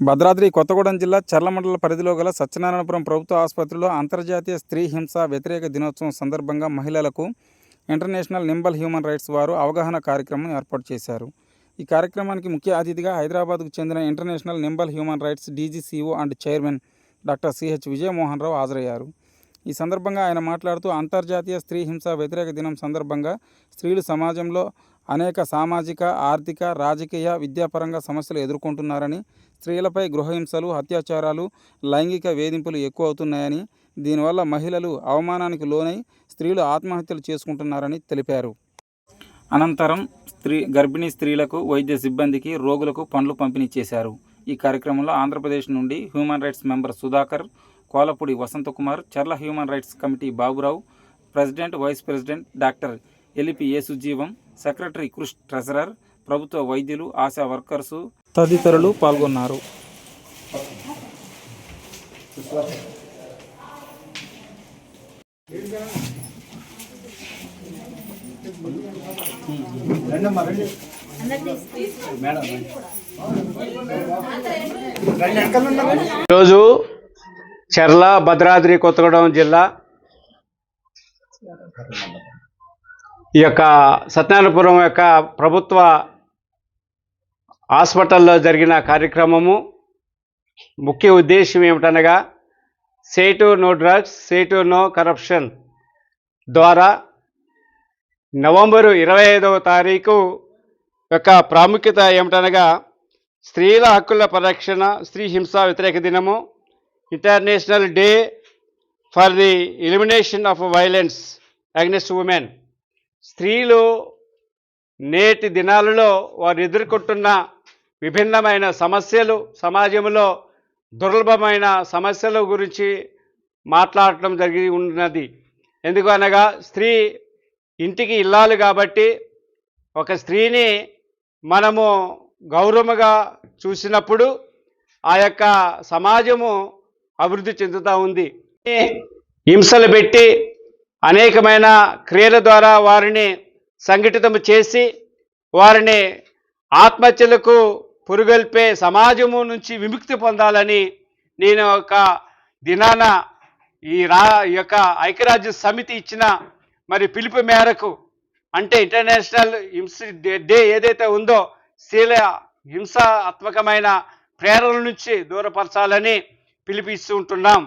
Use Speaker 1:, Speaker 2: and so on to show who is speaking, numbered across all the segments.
Speaker 1: భద్రాద్రి కొత్తగూడెం జిల్లా చర్ల మండల పరిధిలో గల సత్యనారాయణపురం ప్రభుత్వ ఆసుపత్రిలో అంతర్జాతీయ స్త్రీ హింస వ్యతిరేక దినోత్సవం సందర్భంగా మహిళలకు ఇంటర్నేషనల్ నింబల్ హ్యూమన్ రైట్స్ వారు అవగాహన కార్యక్రమం ఏర్పాటు చేశారు. ఈ కార్యక్రమానికి ముఖ్య అతిథిగా హైదరాబాద్కు చెందిన international నింబల్ human rights DGCO and chairman doctor CH Vijayamohan Rao హాజరయ్యారు. ఈ సందర్భంగా ఆయన మాట్లాడుతూ అంతర్జాతీయ స్త్రీ హింస వ్యతిరేక దినం సందర్భంగా స్త్రీలు సమాజంలో అనేక సామాజిక ఆర్థిక రాజకీయ విద్యాపరంగా సమస్యలు ఎదుర్కొంటున్నారని స్త్రీలపై గృహహింసలు అత్యాచారాలు లైంగిక వేధింపులు ఎక్కువ అవుతున్నాయని దీనివల్ల మహిళలు అవమానానికి లోనై స్త్రీలు ఆత్మహత్యలు చేసుకుంటున్నారని తెలిపారు. అనంతరం స్త్రీ గర్భిణీ స్త్రీలకు వైద్య సిబ్బందికి రోగులకు పండ్లు పంపిణీ చేశారు. ఈ కార్యక్రమంలో ఆంధ్రప్రదేశ్ నుండి human rights member Sudhakar Kolapudi Vasanthakumar Charla human rights committee Baburao president vice president doctor LP Yesujeevam secretary Krish treasurer ప్రభుత్వ వైద్యులు ఆశా వర్కర్సు తదితరులు పాల్గొన్నారు.
Speaker 2: ఈరోజు చర్ల భద్రాద్రి కొత్తగూడెం జిల్లా ఈ యొక్క సత్యనారాయణపురం యొక్క ప్రభుత్వ హాస్పిటల్లో జరిగిన కార్యక్రమము ముఖ్య ఉద్దేశం ఏమిటనగా say no drugs say no corruption ద్వారా నవంబరు ఇరవై ఐదవ తారీఖు యొక్క ప్రాముఖ్యత ఏమిటనగా స్త్రీల హక్కుల పరిరక్షణ స్త్రీ హింస వ్యతిరేక దినము international day for the elimination of violence against women. స్త్రీలు నేటి దినాలలో వారు ఎదుర్కొంటున్న విభిన్నమైన సమస్యలు సమాజంలో దుర్లభమైన సమస్యల గురించి మాట్లాడటం జరిగి ఉన్నది. ఎందుకు అనగా స్త్రీ ఇంటికి ఇల్లాలు కాబట్టి ఒక స్త్రీని మనము గౌరవముగా చూసినప్పుడు ఆ యొక్క సమాజము అభివృద్ధి చెందుతూ ఉంది. హింసలు పెట్టి అనేకమైన క్రియల ద్వారా వారిని సంఘటితం చేసి వారిని ఆత్మహత్యలకు పురుగొల్పే సమాజము నుంచి విముక్తి పొందాలని నేను ఒక దినాన ఈ రా యొక్క ఐక్యరాజ్య సమితి ఇచ్చిన మరి పిలుపు మేరకు అంటే ఇంటర్నేషనల్ హింస డే- డే ఏదైతే ఉందో స్త్రీల హింసాత్మకమైన ప్రేరణ నుంచి దూరపరచాలని పిలిపిస్తూ ఉంటున్నాం.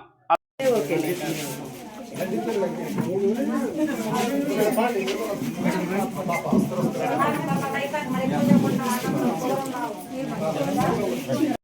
Speaker 2: పాప